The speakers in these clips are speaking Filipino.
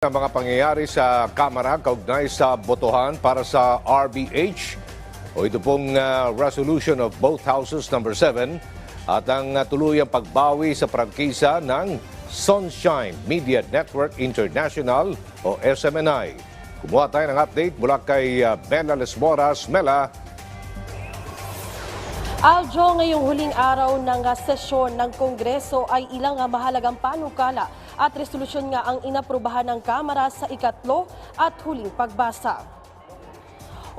ang mga pangyayari sa Kamara kaugnay sa botohan para sa RBH o ito pong ah, resolution of both houses number 7 at ang ah, tuluyang pagbawi sa prangkisa ng Sunshine Media Network International o SMNI. Kumuha tayo ng update mula kay ah, Mela Lesmoras. Mela, Aljo, ngayong huling araw ng ah, sesyon ng Kongreso ay ilang ah, mahalagang panukala at resolusyon nga ang inaprubahan ng Kamara sa ikatlo at huling pagbasa.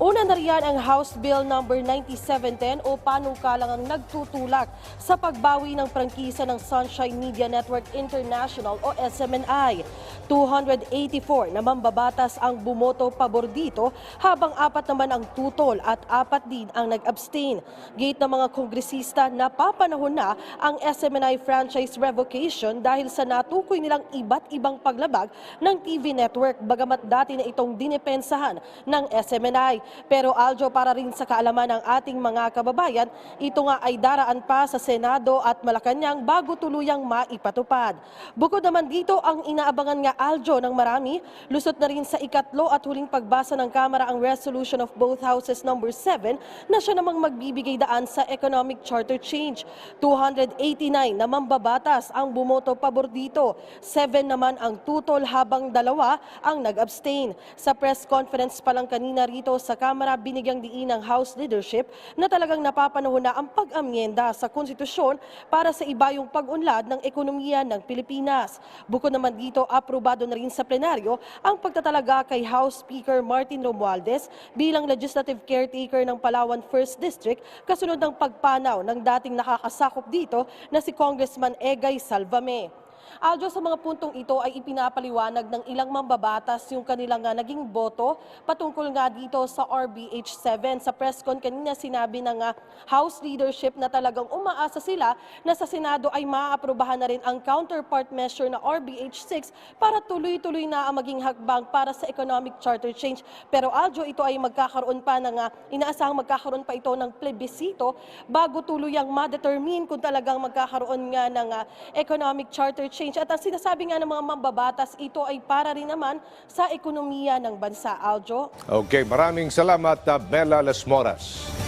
Una na riyan ang House Bill No. 9710 o panukalang ang nagtutulak sa pagbawi ng prangkisa ng Sunshine Media Network International o SMNI. 284 na mambabatas ang bumoto pabor dito habang apat naman ang tutol at apat din ang nag-abstain. Gate ng mga kongresista na papanahon na ang SMNI franchise revocation dahil sa natukoy nilang iba't ibang paglabag ng TV network bagamat dati na itong dinipensahan ng SMNI. Pero Aljo para rin sa kaalaman ng ating mga kababayan, ito nga ay daraan pa sa Senado at Malacanang bago tuluyang maipatupad. Bukod naman dito ang inaabangan nga Aljo ng marami, lusot na rin sa ikatlo at huling pagbasa ng Kamara ang resolution of both houses number 7 na siya namang magbibigay daan sa economic charter change. 289 na mambabatas ang bumoto pabor dito. 7 naman ang tutol habang dalawa ang nag-abstain. Sa press conference pa lang kanina rito sa Kamara, binigyang diin ng House leadership na talagang napapanahon na ang pag-amyenda sa konstitusyon para sa iba yung pag-unlad ng ekonomiya ng Pilipinas. Bukod naman dito, aprobado na rin sa plenaryo ang pagtatalaga kay House Speaker Martin Romualdez bilang legislative caretaker ng Palawan 1st District kasunod ng pagpanaw ng dating nakakasakop dito na si Congressman Egay Salvame. Aljo, sa mga puntong ito ay ipinapaliwanag ng ilang mambabatas yung kanilang nga naging boto patungkol nga dito sa RBH7. Sa press con kanina sinabi ng nga House leadership na talagang umaasa sila na sa Senado ay maaaprobahan na rin ang counterpart measure na RBH6 para tuloy-tuloy na ang maging hakbang para sa economic charter change. Pero Aljo, ito ay magkakaroon pa ng nga, inaasahang magkakaroon pa ito ng plebisito bago tuluyang ma-determine kung talagang magkakaroon nga ng ah, economic charter change. At ang sinasabi nga ng mga mambabatas, ito ay para rin naman sa ekonomiya ng bansa. Aljo? okay, maraming salamat uh, Mela Lesmoras.